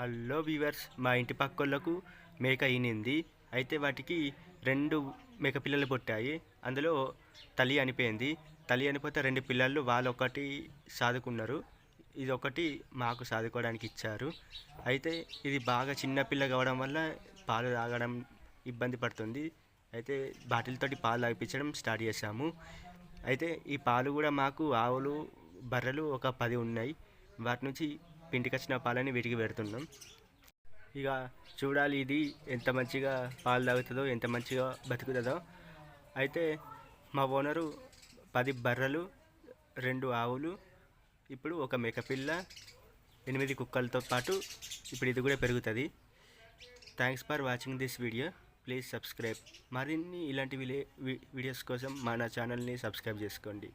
Hello weavers మా ఇంటి పక్కోళ్ళకు మేక ఈనింది. అయితే వాటికి రెండు మేక పిల్లలు పుట్టాయి. అందులో తల్లి అనిపోయింది తల్లి అనిపోతే రెండు పిల్లలు వాళ్ళు ఒకటి సాదుకున్నారు. ఇది ఒకటి మాకు సాదుకోవడానికి ఇచ్చారు. అయితే ఇది బాగా చిన్న పిల్ల కావడం వల్ల పాలు తాగడం ఇబ్బంది పడుతుంది. అయితే బాటిల్తోటి పాలు తాగిపించడం స్టార్ట్ చేసాము అయితే ఈ పాలు కూడా మాకు ఆవులు బర్రెలు ఒక పది ఉన్నాయి. వాటి నుంచి పిండికొచ్చిన పాలని వీటికి పెడుతున్నాం. ఇక చూడాలి ఇది ఎంత మంచిగా పాలు తాగుతుందో ఎంత మంచిగా బతుకుతుందో. అయితే మా ఓనరు పది బర్రెలు రెండు ఆవులు ఇప్పుడు ఒక మేకపిల్ల ఎనిమిది కుక్కలతో పాటు ఇప్పుడు ఇది కూడా పెరుగుతుంది. Thanks for watching this video please subscribe మరిన్ని ఇలాంటి విలే వీడియోస్ కోసం మన ఛానల్ని సబ్స్క్రైబ్ చేసుకోండి.